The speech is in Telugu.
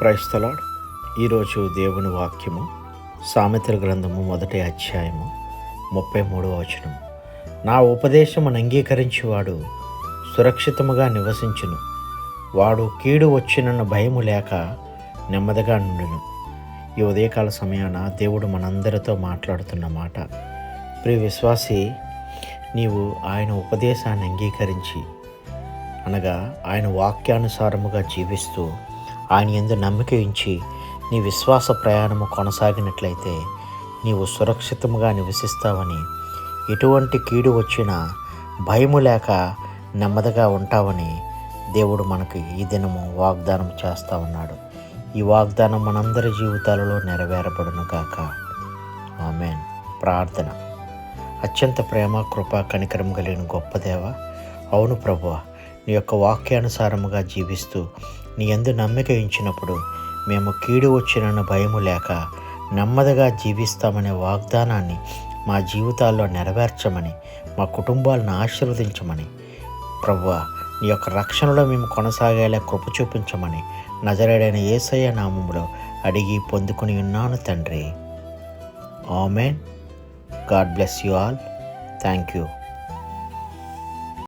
క్రైస్తలాడ్ ఈరోజు దేవుని వాక్యము సామెతల గ్రంథము మొదటి అధ్యాయము ముప్పై మూడవ వచనం నా ఉపదేశమును అంగీకరించేవాడు సురక్షితముగా నివసించును. వాడు కీడు వచ్చినన్న భయము లేక నెమ్మదిగా నుండును. ఈ ఉదయకాల సమయాన దేవుడు మనందరితో మాట్లాడుతున్న మాట. ప్రియ విశ్వాసి నీవు ఆయన ఉపదేశాన్ని అంగీకరించి అనగా ఆయన వాక్యానుసారముగా జీవిస్తూ ఆయన ఎందు నమ్మిక ఉంచి నీ విశ్వాస ప్రయాణము కొనసాగినట్లయితే నీవు సురక్షితముగా నివసిస్తావని ఎటువంటి కీడు వచ్చినా భయము లేక నెమ్మదిగా ఉంటావని దేవుడు మనకి ఈ దినము వాగ్దానం చేస్తా ఉన్నాడు. ఈ వాగ్దానం మనందరి జీవితాలలో నెరవేరబడును గాక ఆమెన్. ప్రార్థన. అత్యంత ప్రేమ కృప కనికరం కలిగిన గొప్ప దేవ అవును ప్రభువా నీ యొక్క వాక్యానుసారముగా జీవిస్తూ నీ ఎందు నమ్మిక ఉంచినప్పుడు మేము కీడు వచ్చినన్న భయము లేక నెమ్మదిగా జీవిస్తామనే వాగ్దానాన్ని మా జీవితాల్లో నెరవేర్చమని మా కుటుంబాలను ఆశీర్వదించమని ప్రభువ నీ యొక్క రక్షణలో మేము కొనసాగేలా కృప చూపించమని నజరేడైన ఏసయ్య నామములో అడిగి పొందుకుని ఉన్నాను తండ్రి. Amen. God bless you all. Thank you